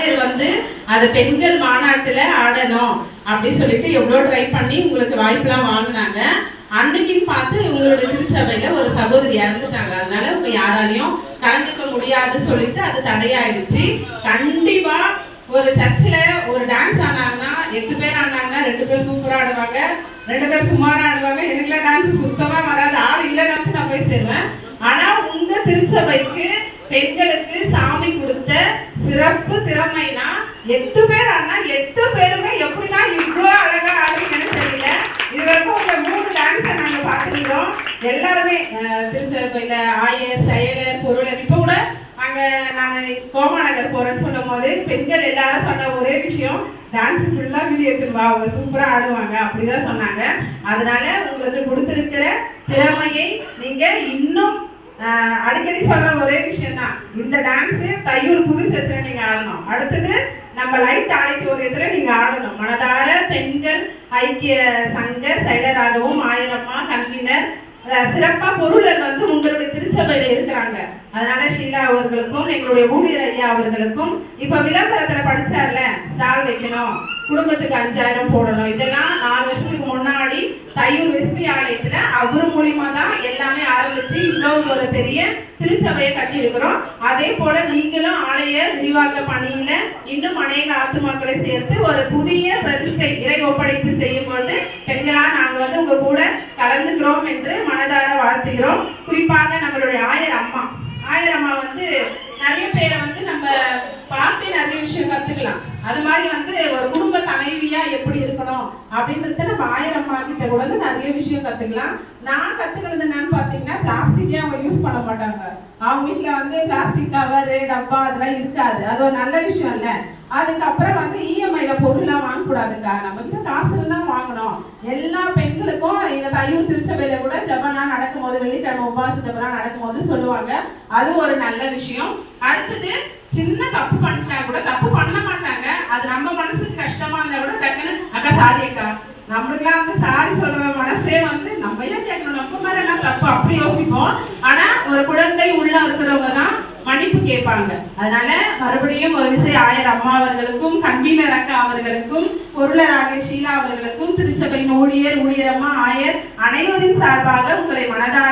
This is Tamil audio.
ஆயர் வந்து அதை பெண்கள் மாநாட்டுல ஆடணும் அப்படி சொல்லிட்டு எவ்வளோ ட்ரை பண்ணி உங்களுக்கு வாய்ப்பெல்லாம் வாங்கினாங்க. அன்னைக்குன்னு பார்த்து இவங்களோட திருச்சபையில ஒரு சகோதரி இறந்துட்டாங்க. அதனால உங்க யாராலையும் கலந்துக்க முடியாது சொல்லிட்டு அது தடையாயிடுச்சு. கண்டிப்பா ஒரு சர்ச்சில் ஒரு டான்ஸ் ஆனாங்கன்னா எட்டு பேர் ஆனாங்கன்னா ரெண்டு பேர் சூப்பராக ஆடுவாங்க. ரெண்டு பேர் சுமாராக ஆடுவாங்க. எனக்குலாம் டான்ஸ் சுத்தமாக வராது. ஆடு இல்லைன்னு வச்சு நான் போய் சேருவேன். ஆனால் உங்கள் திருச்சபைக்கு பெண்களுக்கு சாமி கொடுத்த சிறப்பு திறமைனா எட்டு பேர் ஆனா எட்டு பேருமே எப்படிதான் இவ்வளோ அழகா ஆடுறீங்கன்னு தெரியல. இது வரைக்கும் உங்க மூணு டான்ஸை நாங்க பார்த்துருக்கோம் எல்லாருமே அஹ், ஆயர் செயலர் பொருளர் இப்போ கூட அங்க நான் கோமாநகர் போறேன்னு சொல்லும் போது பெண்கள் எல்லாரும் சொன்ன ஒரே விஷயம் டான்ஸ் ஃபுல்லா வீடியோ எடுத்துருவா அவங்க சூப்பரா ஆடுவாங்க அப்படிதான் சொன்னாங்க. அதனால உங்களுக்கு கொடுத்துருக்கிற திறமையை நீங்க இன்னும் அடிக்கடி சொல்ற ஒரே விஷயம் தான் இந்த டான்ஸ் தையூர் புதுச்சத்திர நீங்க ஆடணும். அடுத்தது நம்ம லைட் ஆடிட்டோரியத்துல நீங்க ஆடணும். மனதார பெண்கள் ஐக்கிய சங்க செயலராகவும் ஆயிரம்மா கன்வீனர் சிறப்பா பொருளர் வந்து உங்களுடைய திருச்சபையில இருக்கிறாங்க. அதனால ஷீலா அவர்களுக்கும் எங்களுடைய ஊழியர் ஐயா அவர்களுக்கும் இப்ப விளம்பரத்துல படிச்சார்ல வைக்கணும் குடும்பத்துக்கு அஞ்சாயிரம் போடணும். இதெல்லாம் நாலு வருஷத்துக்கு முன்னாடி தையூர் வெஸ்டி ஆலயத்துல அவரு மூலியமா தான் எல்லாமே ஆரம்பிச்சு இவ்வளவு ஒரு பெரிய திருச்சபையை கட்டி இருக்கிறோம் அதே போல நீங்களும் ஆலய விரிவாக்க பணியில இன்னும் அநேக ஆத்துமாக்களை சேர்த்து ஒரு புதிய பிரதிஷ்டை இறை ஒப்படைப்பு செய்யும் பொழுது பெண்களா நாங்க வந்து உங்க கூட கலந்துக்கிறோம் என்று மனதார வாழ்த்துகிறோம். குறிப்பாக நம்மளுடைய ஆயர் அம்மா ஆயர் அம்மா வந்து நிறைய பேரை வந்து நம்ம பார்த்து நிறைய விஷயம் கத்துக்கலாம் அது மாதிரி வந்து ஒரு குடும்ப தலைவியா எப்படி இருக்கணும் அப்படின்றத நம்ம ஆயிரம் கிட்ட கூட வந்து நிறைய விஷயம் கத்துக்கலாம். நான் கத்துக்கிறது என்னன்னு பாத்தீங்கன்னா பிளாஸ்டிக்கே அவங்க யூஸ் பண்ண மாட்டாங்க. அவங்க வீட்டுல வந்து பிளாஸ்டிக் கவரு டப்பா அதெல்லாம் இருக்காது. அது ஒரு நல்ல விஷயம் இல்ல. அதுக்கப்புறம் வந்து இஎம்ஐல பொருள்லாம் வாங்கக்கூடாதுக்கா நம்ம கிட்ட காசு இருந்தா வாங்கணும். எல்லா பெண்களுக்கும் இந்த தையூர் திருச்சபையில கூட ஜபனா நடக்கும் போது வெள்ளிக்கிழமை உபவாச ஜபனா நடக்கும்போது சொல்லுவாங்க. அது ஒரு நல்ல விஷயம். அடுத்தது சின்ன சாரி அக்கா. நம்மளுக்குலாம் வந்து சாரி சொல்ற மனசே வந்து நம்ம ஏன் கேட்கணும்? நம்ம மாதிரி எல்லாம் தப்பு. அப்படி யோசிப்போம். ஆனா ஒரு குழந்தை உள்ள இருக்கிறவங்க தான் மன்னிப்பு கேட்பாங்க. அதனால மறுபடியும் ஒரு விசை ஆயர் அம்மா அவர்களுக்கும் கன்வீனர் அக்கா அவர்களுக்கும் பொருளராக ஷீலா அவர்களுக்கும் திருச்சபையின் ஊழியர் ஊழியரம்மா ஆயர் அனைவரின் சார்பாக உங்களை மனதார